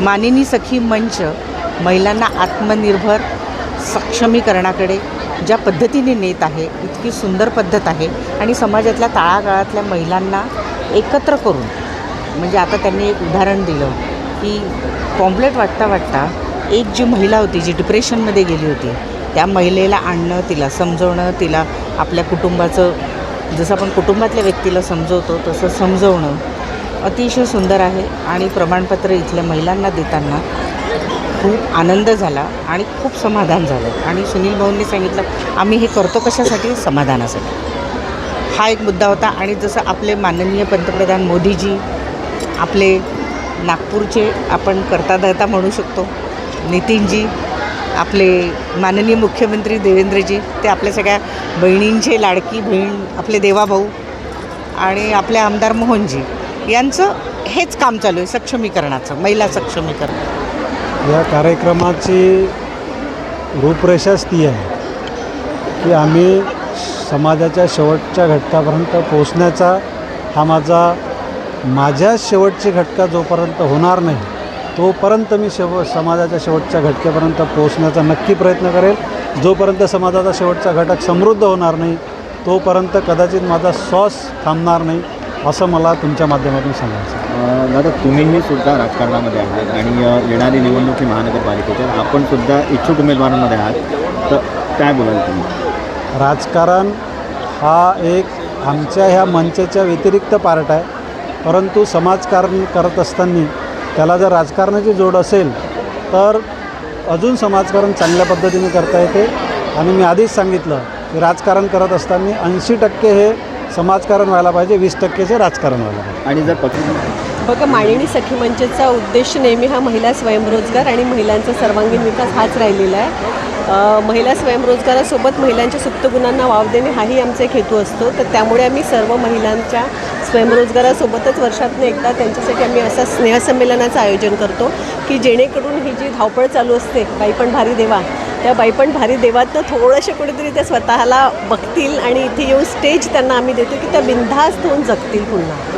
मानिनी सखी मंच महिलांना आत्मनिर्भर सक्षमीकरणाकडे ज्या पद्धतीने नेत आहे इतकी सुंदर पद्धत आहे आणि समाजातल्या तळागाळातल्या महिलांना एकत्र करून म्हणजे आता त्यांनी एक उदाहरण दिलं की कॉम्प्लेट वाटता वाटता एक जी महिला होती जी डिप्रेशनमध्ये गेली होती त्या महिलेला आणणं तिला समजवणं तिला आपल्या कुटुंबाचं जसं आपण कुटुंबातल्या व्यक्तीला समजवतो तसं समजवणं अतिशय सुंदर आहे आणि प्रमाणपत्र इथल्या महिलांना देताना खूप आनंद झाला आणि खूप समाधान झालं. आणि सुनील भाऊंनी सांगितलं आम्ही हे करतो कशासाठी? समाधानासाठी. हा एक मुद्दा होता आणि जसं आपले माननीय पंतप्रधान मोदीजी आपले नागपूरचे आपण करता धरता म्हणू शकतो नितीनजी आपले माननीय मुख्यमंत्री देवेंद्रजी ते आपल्या सगळ्या बहिणींचे लाडकी बहीण आपले देवाभाऊ आणि आपले आमदार मोहनजी यांचं हेच काम चालू आहे सक्षमीकरणाचं महिला सक्षमीकरण. या कार्यक्रमाची रूपरेषाच ती आहे की आम्ही समाजाच्या शेवटच्या घटकापर्यंत पोचण्याचा हा माझा माझ्या शेवटची घटका जोपर्यंत होणार नाही तोपर्यंत मी शेव समाजाच्या शेवटच्या घटकेपर्यंत पोचण्याचा नक्की प्रयत्न करेल. जोपर्यंत समाजाचा शेवटचा घटक समृद्ध होणार नाही तोपर्यंत कदाचित माझा सॉस थांबणार नाही. असं मला तुमच्या माध्यमातून सांगायचं दादा तुम्हीही सुद्धा राजकारणामध्ये आहात आणि येणारी निवडणूक ही महानगरपालिकेच्या आपण सुद्धा इच्छुक उमेदवारांमध्ये आहात. तर काय बोलाल तुम्ही? राजकारण हा एक आमच्या ह्या मंचाच्या व्यतिरिक्त पार्ट आहे. परंतु समाजकारण करत असताना त्याला जर राजकारणाची जोड असेल तर अजून समाजकारण चांगल्या पद्धतीने करता येते. आणि मी आधीच सांगितलं की राजकारण करत असताना ऐंशी टक्के हे समाजकारण व्हायला पाहिजे वीस टक्केचे राजकारण व्हायला पाहिजे. आणि जर पक्ष बघा मानिनी सखी मंचचा उद्देश नेहमी हा महिला स्वयंरोजगार आणि महिलांचा सर्वांगीण विकास हाच राहिलेला आहे. अ, महिला स्वयंरोजगारासोबत महिलांच्या सुप्त गुणांना वाव देणे हाही आमचा एक हेतू असतो. तर त्यामुळे आम्ही सर्व महिलांच्या स्वयंरोजगारासोबतच वर्षातून एकदा त्यांच्यासाठी आम्ही असं स्नेहसंमेलनाचं आयोजन करतो की जेणेकरून ही जी धावपळ चालू असते बाई पण भारी देवा त्या बाई पण भारी देवातनं थोडंसं कुठेतरी त्या स्वतःला बघतील आणि इथे येऊन स्टेज त्यांना आम्ही देतो की त्या बिनधास्त होऊन जगतील पुन्हा.